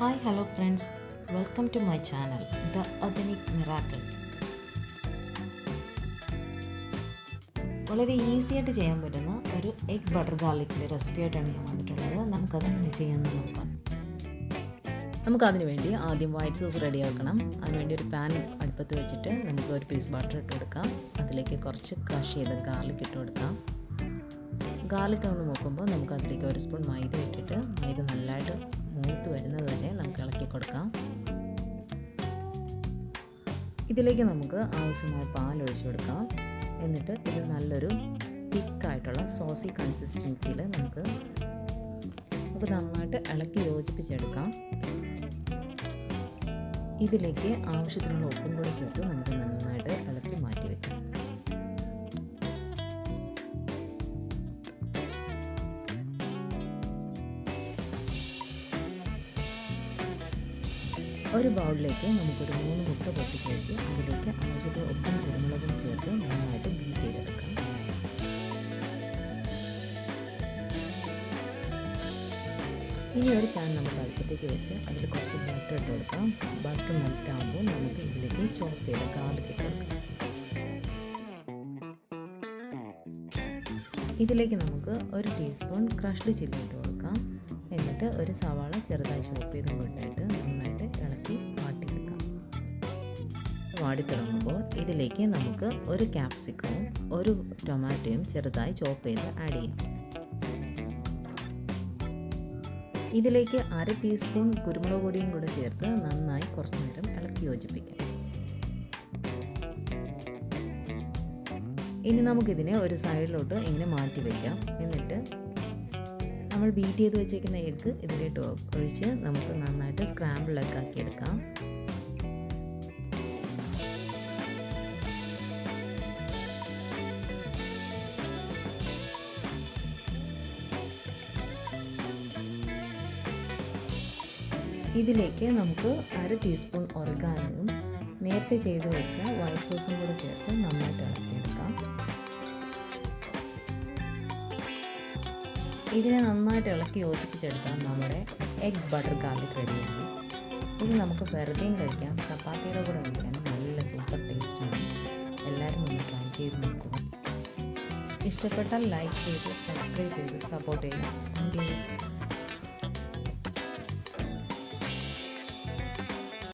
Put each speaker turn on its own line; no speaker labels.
Hi hello friends welcome to my channel the അദനിക് miracle വളരെ easy ആയിട്ട് ചെയ്യാൻ പറ്റുന്ന ഒരു എഗ് ബട്ടർ ഗാർലിക്കിന്റെ റെസിപ്പി ആയിട്ടാണ് ഞാൻ വന്നിട്ടുള്ളത്. നമുക്കതെങ്ങനെ ചെയ്യാമെന്ന് നോക്കാം.
നമുക്കതിന് വേണ്ടി ആദ്യം വൈറ്റ് സോസ് റെഡിയാക്കണം അതിനുവേണ്ടി ഒരു പാൻ അടുപ്പത്ത് വെച്ചിട്ട് നമുക്ക് ഒരു പീസ് ബട്ടർ ഇട്ട് കൊടുക്കാം. അതിലേക്ക് കുറച്ച് ക്രഷ് ചെയ്ത ഗാർലിക് ഇട്ട് കൊടുക്കാം. ഗാർലിക് ഒന്ന് നോക്കുമ്പോൾ നമുക്ക് അതിലേക്ക് ഒരു സ്പൂൺ മൈദ ഇട്ടിട്ട് മൈദ നല്ലതായിട്ട് മൂത്ത് വരുന്നത് വരെ നമുക്ക് ഇളക്കി കൊടുക്കാം. ഇതിലേക്ക് നമുക്ക് ആവശ്യമായ പാൽ ഒഴിച്ചു കൊടുക്കാം. എന്നിട്ട് ഇത് നല്ലൊരു തിക്കായിട്ടുള്ള സോസി കൺസിസ്റ്റൻസിയിൽ നമുക്ക് നമുക്ക് നന്നായിട്ട് ഇളക്കി യോജിപ്പിച്ചെടുക്കാം. ഇതിലേക്ക് ആവശ്യത്തിനുള്ള ഉപ്പും കൂടി ചേർത്ത് നമുക്ക് നന്നായിട്ട് ഇളക്കി മാറ്റി വെക്കാം ഒരു ബൗളിലേക്ക് നമുക്കൊരു മൂന്ന് മുട്ട പൊട്ടിച്ച് വെച്ച് അതിലേക്ക് ആവശ്യത്തിന് ഉപ്പും കുരുമുളകും ചേർത്ത് നന്നായിട്ട് ബീറ്റ് ചെയ്തെടുക്കാം. ഇനി ഒരു പാൻ നമുക്ക് അടുപ്പത്തേക്ക് വെച്ച് അതിൽ കുറച്ച് ബട്ടർ ഇട്ട് കൊടുക്കാം. ബട്ടർ മെൽറ്റാകുമ്പോൾ നമുക്ക് ഇതിലേക്ക് ചോപ്പ് ചെയ്ത് ഗാർലിക് ഇട്ട് കൊടുക്കാം. ഇതിലേക്ക് നമുക്ക് ഒരു ടീസ്പൂൺ ക്രഷ്ഡ് ചില്ലി ഇട്ട് കൊടുക്കാം. എന്നിട്ട് ഒരു സവാള ചെറുതായി ചോപ്പ് ചെയ്ത് കൊണ്ടിട്ട് വാടി തുടങ്ങുമ്പോൾ ഇതിലേക്ക് നമുക്ക് ഒരു ക്യാപ്സിക്കവും ഒരു ടൊമാറ്റോയും ചെറുതായി ചോപ്പ് ചെയ്ത് ആഡ് ചെയ്യാം. ഇതിലേക്ക് അര ടീസ്പൂൺ കുരുമുളക് പൊടിയും കൂടെ ചേർത്ത് നന്നായി കുറച്ച് നേരം ഇളക്കി യോജിപ്പിക്കാം. ഇനി നമുക്കിതിനെ ഒരു സൈഡിലോട്ട് ഇങ്ങനെ മാറ്റി വയ്ക്കാം എന്നിട്ട് നമ്മൾ ബീറ്റ് ചെയ്ത് വെച്ചേക്കുന്ന എഗ്ഗ് ഇതിലേക്ക് ഒഴിച്ച് നമുക്ക് നന്നായിട്ട് സ്ക്രാമ്പിൾ എഗ് ആക്കിയെടുക്കാം. ഇതിലേക്ക് നമുക്ക് അര ടീസ്പൂൺ ഒറഗാനയും നേരത്തെ ചെയ്ത് വെച്ച വൈറ്റ് സോസും കൂടെ ചേർത്ത് നന്നായിട്ട് ഇളക്കിയെടുക്കാം. ഇതിനെ നന്നായിട്ട് ഇളക്കി യോജിപ്പിച്ചെടുത്താൽ നമ്മുടെ എഗ് ബട്ടർ ഗാർലിക് റെഡിയായി ഇത് നമുക്ക് വെറുതെയും കഴിക്കാം. ചപ്പാത്തിയുടെ കൂടെ കഴിക്കാൻ നല്ല സൂപ്പർ ടേസ്റ്റാണ് എല്ലാവരും ഒന്ന് ട്രൈ ചെയ്ത് നോക്കുക. ഇഷ്ടപ്പെട്ടാൽ ലൈക്ക് ചെയ്ത് സബ്സ്ക്രൈബ് ചെയ്ത് സപ്പോർട്ട് ചെയ്യുക. താങ്ക്